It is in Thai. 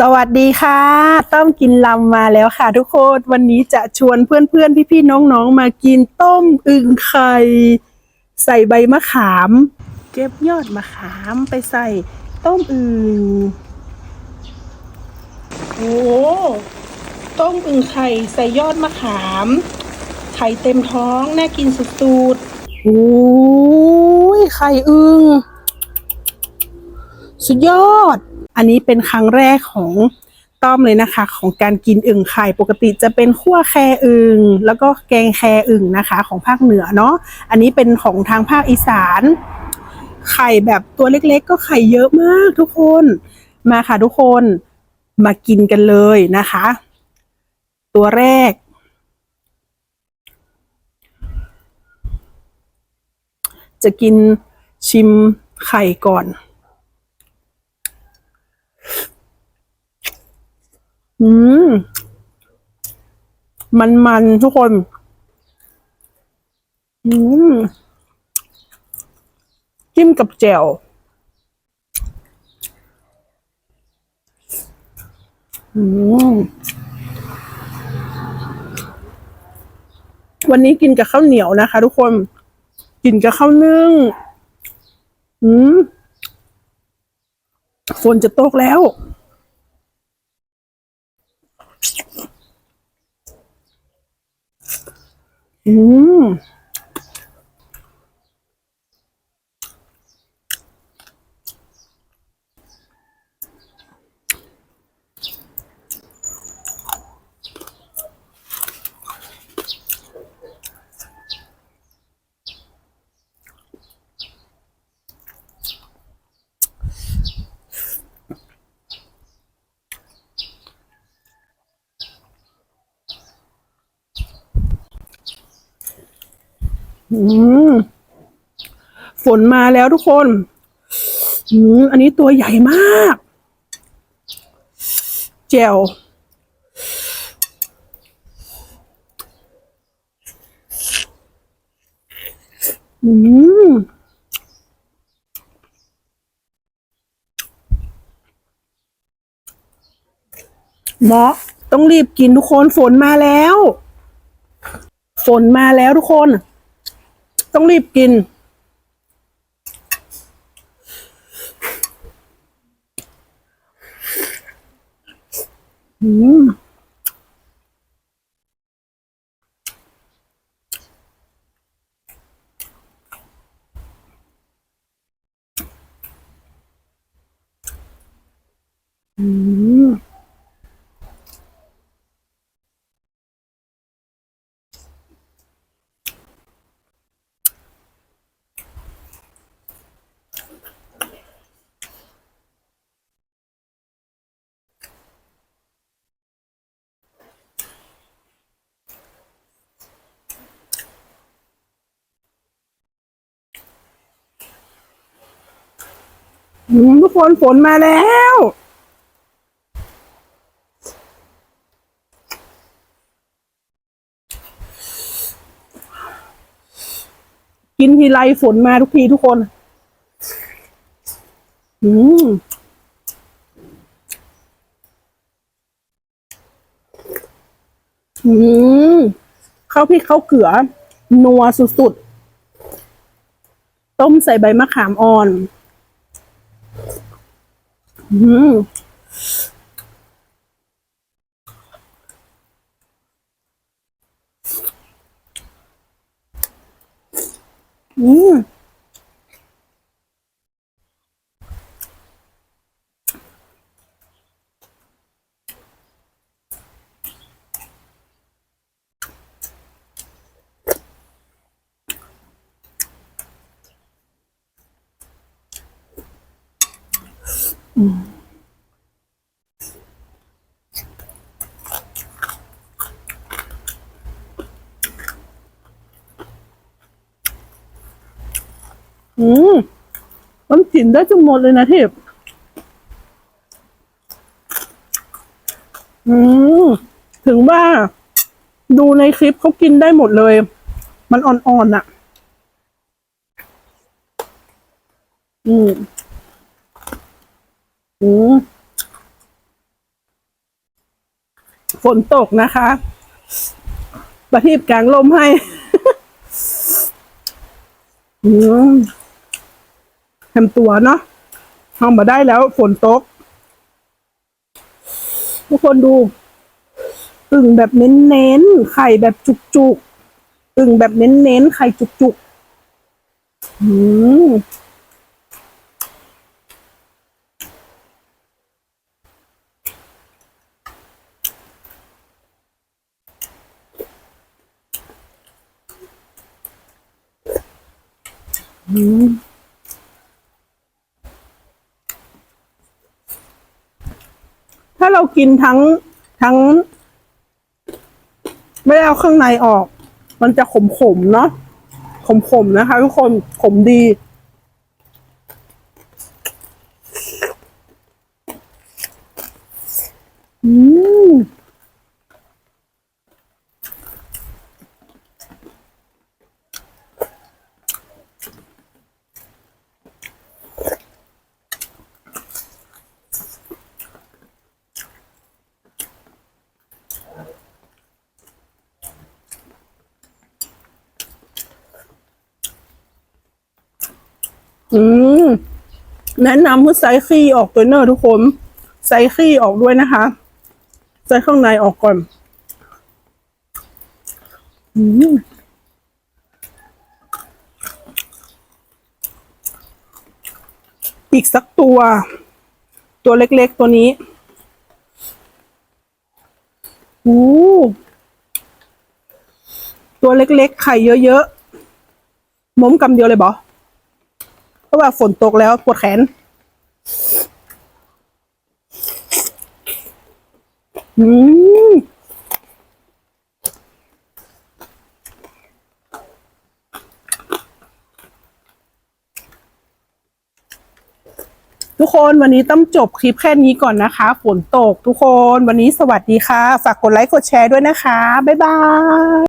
สวัสดีค่ะ ต้มกินลำมาแล้วค่ะทุกคน วันนี้จะชวนเพื่อนๆ พี่ๆ น้องๆ มากินต้มอึ่งไข่ ใส่ใบมะขาม เก็บยอดมะขามไปใส่ต้มอึ่งโอ้ต้มอึ่งไข่ใส่ยอดมะขาม ไข่เต็มท้อง น่ากินสุดๆโอ้ยไข่อึ่งสุดยอด อันนี้เป็นครั้งแรกของต้อมเลยนะคะ ของการกินอึ่งไข่ปกติจะเป็นขั้วแคอึ่งแล้วก็แกงแคอึ่งนะคะของภาคเหนือเนาะอันนี้เป็นของทางภาคอีสาน ไข่แบบตัวเล็กๆ ก็ไข่เยอะมากทุกคนมาค่ะทุกคนมากินกันเลยนะคะ ตัวแรก จะกินชิมไข่ก่อน อืม มันมันทุกคน อืม จิ้มกับแจ่วอืมวันนี้กินกับข้าวเหนียวนะคะ ทุกคน กินกับข้าวนึ่งอืมฝนจะตกแล้ว อืม ฝนมาแล้วทุกคนอันนี้ตัวใหญ่มาก แจ่วอืมเหมาะต้องรีบกินทุกคนฝนมาแล้ว ฝนมาแล้วทุกคน ต้องรีบกิน อืมอืม ทุกคนฝนมาแล้วกินทีไรฝนมาทุกทีทุกคน อืม อืมข้าวพริกข้าวเกลือ นัวสุดๆ ต้มใส่ใบมะขามอ่อน อืม อืมอืมมันกินได้จนหมดเลยนะทิพย์อืมถึงว่าดูในคลิปเขากินได้หมดเลย มันอ่อนๆน่ะ อืม อืมฝนตกนะคะ ประทีปกลางลมให้ อืมตัวเนาะทำมาได้แล้ว ฝนตก ทุกคนดูอึ่งแบบเน้นๆไข่แบบจุกๆอึ่งแบบเน้นๆไข่จุกๆอืมอืม ถ้าเรากินทั้งทั้ง ไม่ได้เอาเครื่องในออก มันจะขมขมๆเนาะขมขมๆนะคะทุกคนขมดี อืม อืมแนะนำให้ไซขี้ออกตัวเนอร์ทุกคนไซขี้ออกด้วยนะคะไซข้างในออกก่อนอืมอีกสักตัว ตัวเล็กๆตัวนี้อู้ตัวเล็กๆ ไข่เยอะๆม้มกำเดียวเลยบอ เพราะว่าฝนตกแล้วปวดแขน อืมทุกคนวันนี้ต้องจบคลิปแค่นี้ก่อนนะคะ ฝนตกทุกคนวันนี้สวัสดีค่ะ ฝากกดไลค์กดแชร์ด้วยนะคะ บ๊ายบาย